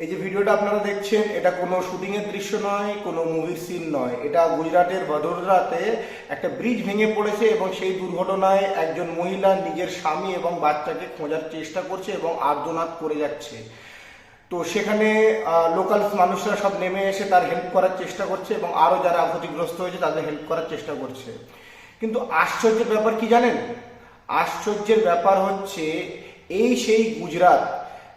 এই যে ভিডিওটা আপনারা দেখছেন, এটা কোনো শুটিং এর দৃশ্য নয়, কোনো মুভির সিন নয়। এটা গুজরাটের বদোদরাতে একটা ব্রিজ ভেঙে পড়েছে এবং সেই দুর্ঘটনায় একজন মহিলা নিজের স্বামী এবং বাচ্চাকে খোঁজার চেষ্টা করছে এবং আর্দনাদ করে যাচ্ছে। তো সেখানে লোকাল মানুষরা সব নেমে এসে তার হেল্প করার চেষ্টা করছে এবং আরও যারা ক্ষতিগ্রস্ত হয়েছে তাদের হেল্প করার চেষ্টা করছে। কিন্তু আশ্চর্যের ব্যাপার কি জানেন? আশ্চর্যের ব্যাপার হচ্ছে, এই সেই গুজরাট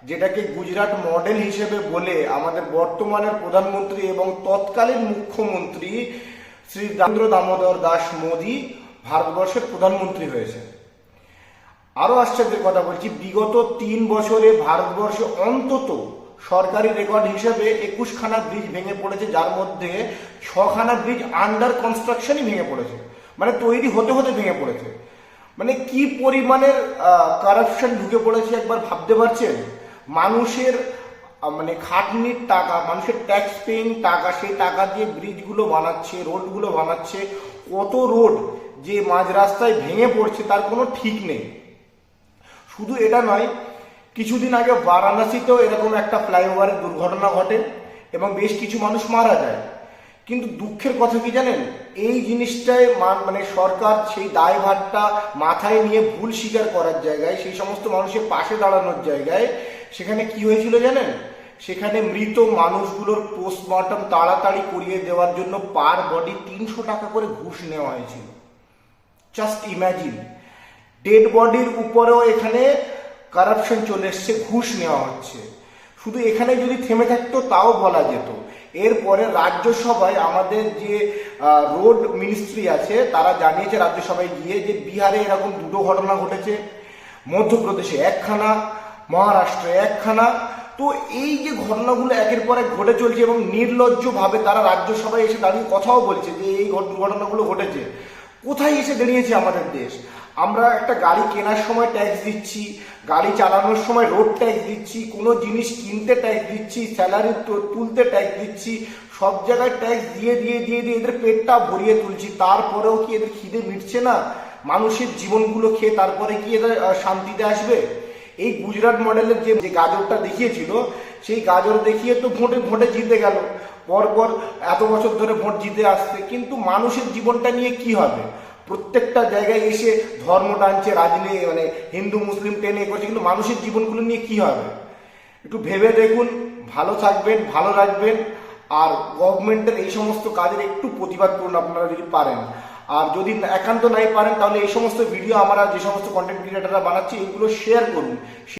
যেটাকে গুজরাট মডেল হিসেবে বলে আমাদের বর্তমানের প্রধানমন্ত্রী এবং তৎকালীন মুখ্যমন্ত্রী শ্রী দামোদর দামোদর দাস মোদী ভারতবর্ষের প্রধানমন্ত্রী হয়েছে আরও আশ্চর্যের কথা বলছি, বিগত তিন বছরে ভারতবর্ষে অন্তত সরকারি রেকর্ড হিসেবে একুশখানা ব্রিজ ভেঙে পড়েছে, যার মধ্যে ছখানা ব্রিজ আন্ডার কনস্ট্রাকশনই ভেঙে পড়েছে। মানে তৈরি হতে হতে ভেঙে পড়েছে। মানে কি পরিমাণের কারাপশন ঢুকে পড়েছে একবার ভাবতে পারছেন? মানুষের মানে খাটনির টাকা, মানুষের ট্যাক্স পেইং টাকা, সেই টাকা দিয়ে ব্রিজগুলো বানাচ্ছে রোডগুলো বানাচ্ছে, কত রোড যে মাঝ রাস্তায় ভেঙে পড়ছে তার কোনো ঠিক নেই। শুধু এটা নয়, কিছুদিন আগে বারাণসীতেও এরকম একটা ফ্লাইওভারের দুর্ঘটনা ঘটে এবং বেশ কিছু মানুষ মারা যায়। কিন্তু দুঃখের কথা কি জানেন? এই জিনিসটায় মান- সরকার সেই দায়ভারটা মাথায় নিয়ে ভুল স্বীকার করার জায়গায়, সেই সমস্ত মানুষের পাশে দাঁড়ানোর জায়গায় সেখানে কি হয়েছিল জানেন? সেখানে মৃত মানুষগুলোর পোস্টমর্টম তাড়াতাড়ি করিয়ে দেওয়ার জন্য পার বডি তিনশো টাকা করে ঘুষ নেওয়া হয়েছিল। জাস্ট ইম্যাজিন ডেড বডির উপরেও এখানে কারাপশন চলে এসছে, ঘুষ নেওয়া হচ্ছে। শুধু এখানে যদি থেমে থাকতো, তাও বলা যেত। এরপরে রাজ্যসভায় আমাদের যে রোড মিনিস্ট্রি আছে, তারা জানিয়েছে রাজ্যসভায় গিয়ে যে বিহারে এরকম দুটো ঘটনা ঘটেছে। মধ্যপ্রদেশে একখানা মহারাষ্ট্রে একখানা। তো এই যে ঘটনাগুলো একের পর এক ঘটে চলছে এবং নির্লজ্জভাবে তারা রাজ্যসভায় এসে দাঁড়িয়ে কথাও বলছে যে এই ঘট- দুর্ঘটনাগুলো ঘটেছে। কোথায় এসে দাঁড়িয়েছে আমাদের দেশ? আমরা একটা গাড়ি কেনার সময় ট্যাক্স দিচ্ছি, গাড়ি চালানোর সময় রোড ট্যাক্স দিচ্ছি, কোনো জিনিস কিনতে ট্যাক্স দিচ্ছি স্যালারি তুলতে ট্যাক্স দিচ্ছি, সব জায়গায় ট্যাক্স দিয়ে দিয়ে দিয়ে দিয়ে এদের পেটটা ভরিয়ে তুলছি। তারপরেও কি এদের খিদে মিটছে না? মানুষের জীবনগুলো খেয়ে তারপরে কি এদের শান্তিতে আসবে? এই গুজরাট মডেলের যে যে গাজরটা দেখিয়েছিল, সেই গাজর দেখিয়ে তো ভোটে ভোটে জিতে গেল। পরপর এত বছর ধরে ভোট জিতে আসছে। কিন্তু মানুষের জীবনটা নিয়ে কি হবে? প্রত্যেকটা জায়গায় এসে ধর্ম টানছে, রাজনীতি মানে হিন্দু, মুসলিম টেনে করছে। কিন্তু মানুষের জীবনগুলো নিয়ে কি হবে? একটু ভেবে দেখুন, ভালো থাকবেন, ভালো রাখবেন। আর গভর্নমেন্টের এই সমস্ত কাজের একটু প্রতিবাদ করুন আপনারা যদি পারেন। আর যদি একান্ত নাই পারেন, তাহলে এই সমস্ত ভিডিও আমরা যে সমস্ত কন্টেন্ট ক্রিয়েটাররা বানাচ্ছি, এগুলো শেয়ার করুন।